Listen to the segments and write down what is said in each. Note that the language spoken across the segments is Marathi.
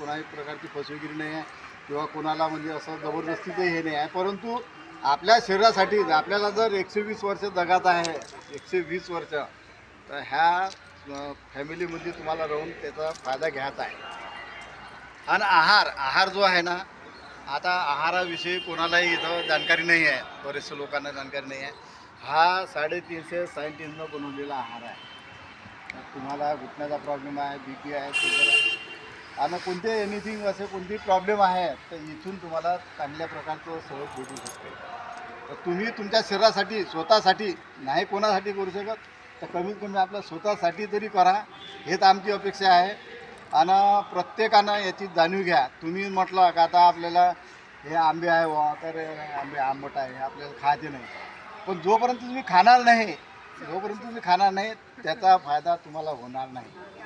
कोणाही प्रकारची फसवेगिरी नाही आहे किंवा कोणाला म्हणजे असं जबरदस्तीचं हे नाही आहे. परंतु आपल्या शरीरासाठी आपल्याला जर एकशे वीस वर्ष जगात आहे एकशे वीस वर्ष तर ह्या फॅमिलीमध्ये तुम्हाला राहून त्याचा फायदा घ्यायचा आहे. आणि आहार आहार जो आहे ना आता आहाराविषयी कोणालाही इथं जाणकारी नाही आहे. बरेचशे लोकांना जाणकारी नाही आहे. हा साडेतीनशे सायंटिस्टनं बनवलेला आहार आहे. तुम्हाला घुटण्याचा प्रॉब्लेम आहे बी पी आहे शुगर आहे. आणि कोणते एनिथिंग असे कोणते प्रॉब्लेम आहे तर इथून तुम्हाला चांगल्या प्रकारचं सहज भेटू शकते. तर तुम्ही तुमच्या शरीरासाठी स्वतःसाठी नाही कोणासाठी करू शकत तर कमीत कमी आपल्या स्वतःसाठी तरी करा. हेच आमची अपेक्षा आहे. आणि प्रत्येकानं याची जाणीव घ्या. तुम्ही म्हटलं का आता आपल्याला हे आंबे आहे वा तर आंबे आंबट आहे हे आपल्याला खायचे नाही. पण जोपर्यंत तुम्ही खाणार नाही जोपर्यंत तुम्ही खाणार नाही त्याचा फायदा तुम्हाला होणार नाही.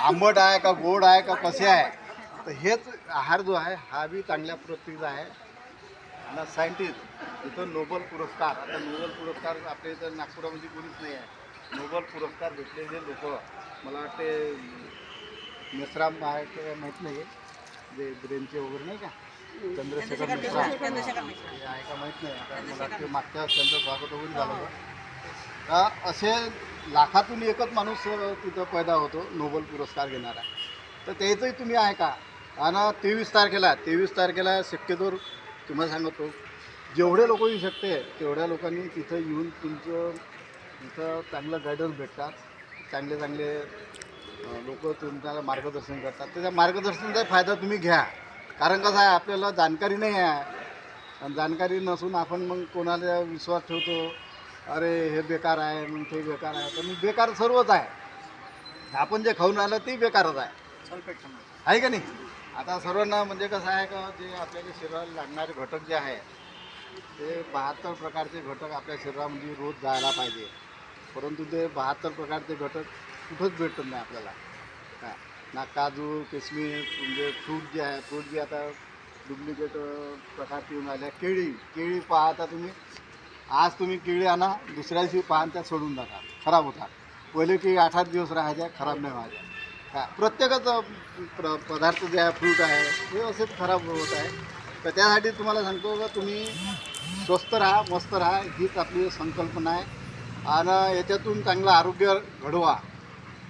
आंबट आहे का गोड आहे का कसे आहे? तर हेच आहार जो आहे हा बी चांगल्या प्रतीचा आहे. आणि सायंटिस्ट इथं नोबल पुरस्कार आता नोबल पुरस्कार आपल्या इथं नागपुरामध्ये कोणीच नाही आहे. नोबल पुरस्कार भेटलेले लोक मला वाटते मेसराम आहे ते माहीत नाही. जे ब्रेनचे वगैरे नाही का? चंद्रशेखर मिश्रा हे आहे का माहीत नाही. मला वाटते मागच्या त्यांचं स्वागत वगैरे झालं होतं. असे लाखातून एकच माणूस तिथं पैदा होतो नोबल पुरस्कार घेणारा. तर त्याचंही तुम्ही आहे का? आणि तेवीस तारखेला तेवीस तारखेला शक्यतोवर तुम्हाला सांगतो जेवढे लोक येऊ शकते तेवढ्या लोकांनी तिथं येऊन तुमचं तिथं चांगलं गायडन्स भेटतात. चांगले चांगले लोक तुम्हाला मार्गदर्शन करतात. त्याच्या मार्गदर्शनाचा फायदा तुम्ही घ्या. कारण कसं आहे आपल्याला जाणकारी नाही आहे. आणि जाणकारी नसून आपण मग कोणाला विश्वास ठेवतो अरे हे बेकार आहे मग ते बेकार आहे. तर मी बेकार सर्वच आहे. आपण जे खाऊन राहिलं ते बेकारच आहे. आहे का नाही? आता सर्वांना म्हणजे कसं आहे का जे आपल्याला शरीराला लागणारे घटक जे आहे ते बहात्तर प्रकारचे घटक आपल्या शरीरामध्ये रोज जायला पाहिजे. परंतु ते बहात्तर प्रकारचे घटक कुठंच भेटत नाही आपल्याला. काय ना काजू किसमिस म्हणजे फ्रूट जे आहे फ्रूट जे आता डुप्लिकेट प्रकारचे येऊन आल्या केळी केळी पाहता तुम्ही आज तुम्ही केळी आणा दुसऱ्या दिवशी पाहन त्या सोडून टाका. खराब होतात पहिले की आठ आठ दिवस राहायच्या खराब नाही व्हायच्या काय प्र पदार्थ जे आहे फ्रूट आहे हे असेच खराब होत आहे. तर त्यासाठी तुम्हाला सांगतो का तुम्ही स्वस्त राहा मस्त राहा हीच आपली संकल्पना आहे. आणि याच्यातून चांगलं आरोग्य घडवा.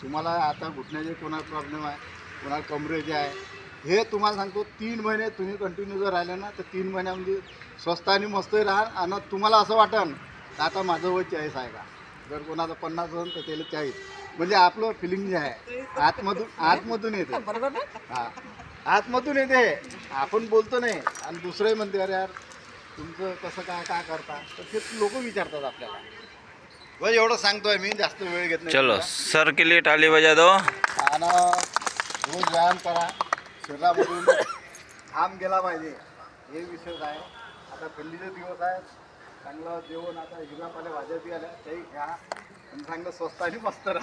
तुम्हाला आता घुटण्याचे कोणाला प्रॉब्लेम आहे कोणाला कमरेचे आहे हे तुम्हाला सांगतो तीन महिने तुम्ही कंटिन्यू जर राहिले ना तर तीन महिन्यामध्ये स्वस्त आणि मस्तही राहाल आणि तुम्हाला असं वाटन तर आता माझं वय चाळीस आहे का? जर कोणाचं पन्नास असेल तर त्याला चाळीस. म्हणजे आपलं फिलिंग जे आहे आतमधून आतमधून येते. हा. आतमधून येते. आपण बोलतो नाही आणि दुसरंही म्हणते अरे यार तुमचं कसं काय काय करता? तर ते लोक विचारतात आपल्याला. बस एवढं सांगतोय मी जास्त वेळ घेत नाही चलो. सर के लिए ताली बजा दो. आणि रोज व्यायाम करा. शरीरामधून घाम गेला पाहिजे. हे विशेष आहे. आता थंडीचे दिवस आहे चांगलं जेवण आता हिरव्या पाल्या भाज्या बी आल्या. त्याही घ्या. आणि चांगलं स्वस्त आणि मस्त राहा.